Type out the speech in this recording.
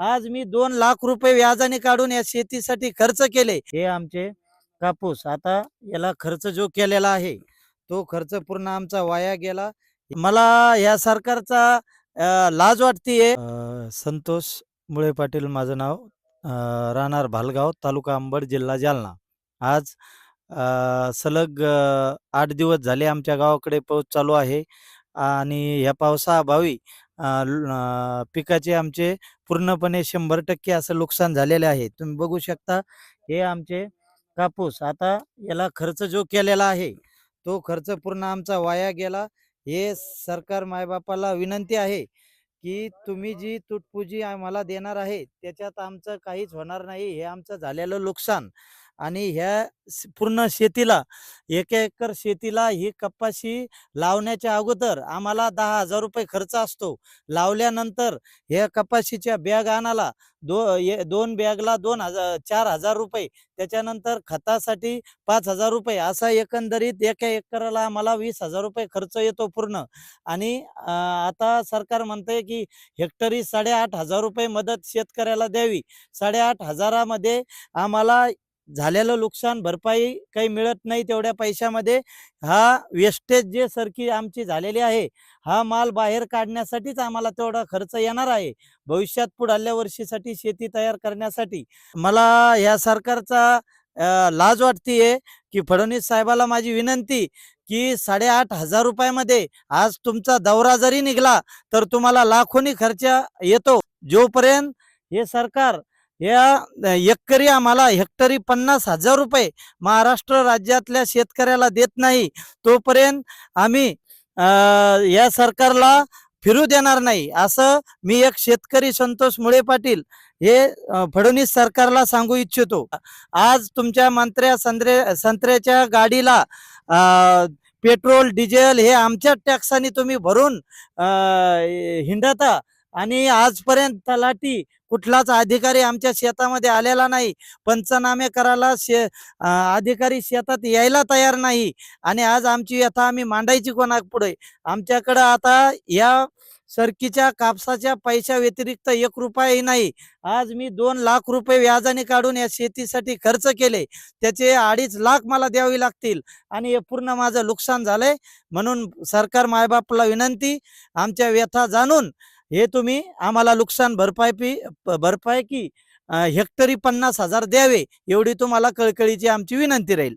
आज मी दोन लाख रुपये व्याजाने काढून या शेतीसाठी खर्च केले. हे आमचे कापूस. आता याला खर्च जो केलेला आहे तो खर्च पूर्ण आमचा वाया गेला. मला या सरकारचा लाज वाटतीये. संतोष मुळे पाटील माझं नाव. राहणार भालगाव तालुका अंबड जिल्हा जालना. आज सलग आठ दिवस झाले आमच्या गावाकडे पाऊस चालू आहे. आणि ह्या पावसाअभावी पिकाचे आमचे पूर्णपणे शंभर टक्के असं नुकसान झालेले आहे. तुम्ही बघू शकता हे आमचे कापूस आता याला खर्च जो केलेला आहे तो खर्च पूर्ण आमचा वाया गेला. हे सरकार मायबापाला विनंती आहे की तुम्ही जी तुटपुजी आम्हाला देणार आहे त्याच्यात आमचं काहीच होणार नाही. हे आमचं झालेलं नुकसान. आणि ह्या पूर्ण शेतीला एक एकर शेतीला ही कपाशी लावण्याच्या अगोदर आम्हाला दहा हजार रुपये खर्च असतो. लावल्यानंतर ह्या कपाशीच्या बॅग आणाला दो ये- दोन बॅगला दोन हजार चार हजार रुपये त्याच्यानंतर खतासाठी पाच हजार रुपये असा एकंदरीत एका एकराला आम्हाला वीस हजार रुपये खर्च येतो पूर्ण. आणि आता सरकार म्हणतंय की हेक्टरी साडेआठ हजार रुपये मदत शेतकऱ्याला द्यावी. साडेआठ हजारामध्ये आम्हाला झालेलं नुकसान भरपाई काही मिळत नाही तेवढ्या पैशामध्ये. हा वेस्टेज जे सरकी आमची झालेली आहे हा माल बाहेर काढण्यासाठीच आम्हाला तेवढा खर्च येणार आहे. भविष्यात पुढल्या वर्षीसाठी शेती तयार करण्यासाठी. मला ह्या सरकारचा लाज वाटतीये की फडणवीस साहेबाला माझी विनंती की साडेआठ हजार रुपयामध्ये आज तुमचा दौरा जरी निघला तर तुम्हाला लाखोनी खर्च येतो. जोपर्यंत हे सरकार या एकरी आम्हाला हेक्टरी पन्नास हजार रुपये महाराष्ट्र राज्यातल्या शेतकऱ्याला देत नाही. तोपर्यंत आम्ही या सरकारला फिरू देणार नाही. असं मी एक शेतकरी संतोष मुळे पाटील हे फडणवीस सरकारला सांगू इच्छितो. आज तुमच्या मंत्र्या संत्रे संत्र्याच्या गाडीला पेट्रोल डिझेल हे आमच्या टॅक्साने तुम्ही भरून हिंडता. आणि आजपर्यंत तलाठी कुठलाच अधिकारी आमच्या शेतामध्ये आलेला नाही. पंचनामे करायला शे अधिकारी शेतात यायला तयार नाही. आणि आज आमची व्यथा आम्ही मांडायची कोणा पुढे? आमच्याकडं आता या सरकीच्या कापसाच्या पैशा व्यतिरिक्त एक रुपयाही नाही. आज मी दोन लाख रुपये व्याजाने काढून या शेतीसाठी खर्च केले. त्याचे अडीच लाख मला द्यावे लागतील. आणि हे पूर्ण माझं नुकसान झालंय. म्हणून सरकार मायबापला विनंती. आमच्या व्यथा जाणून हे तुम्ही आम्हाला नुकसान भरपाई भरपाई की हेक्टरी पन्नास हजार द्यावे एवढी तुम्हाला कळकळीची आमची विनंती राहील.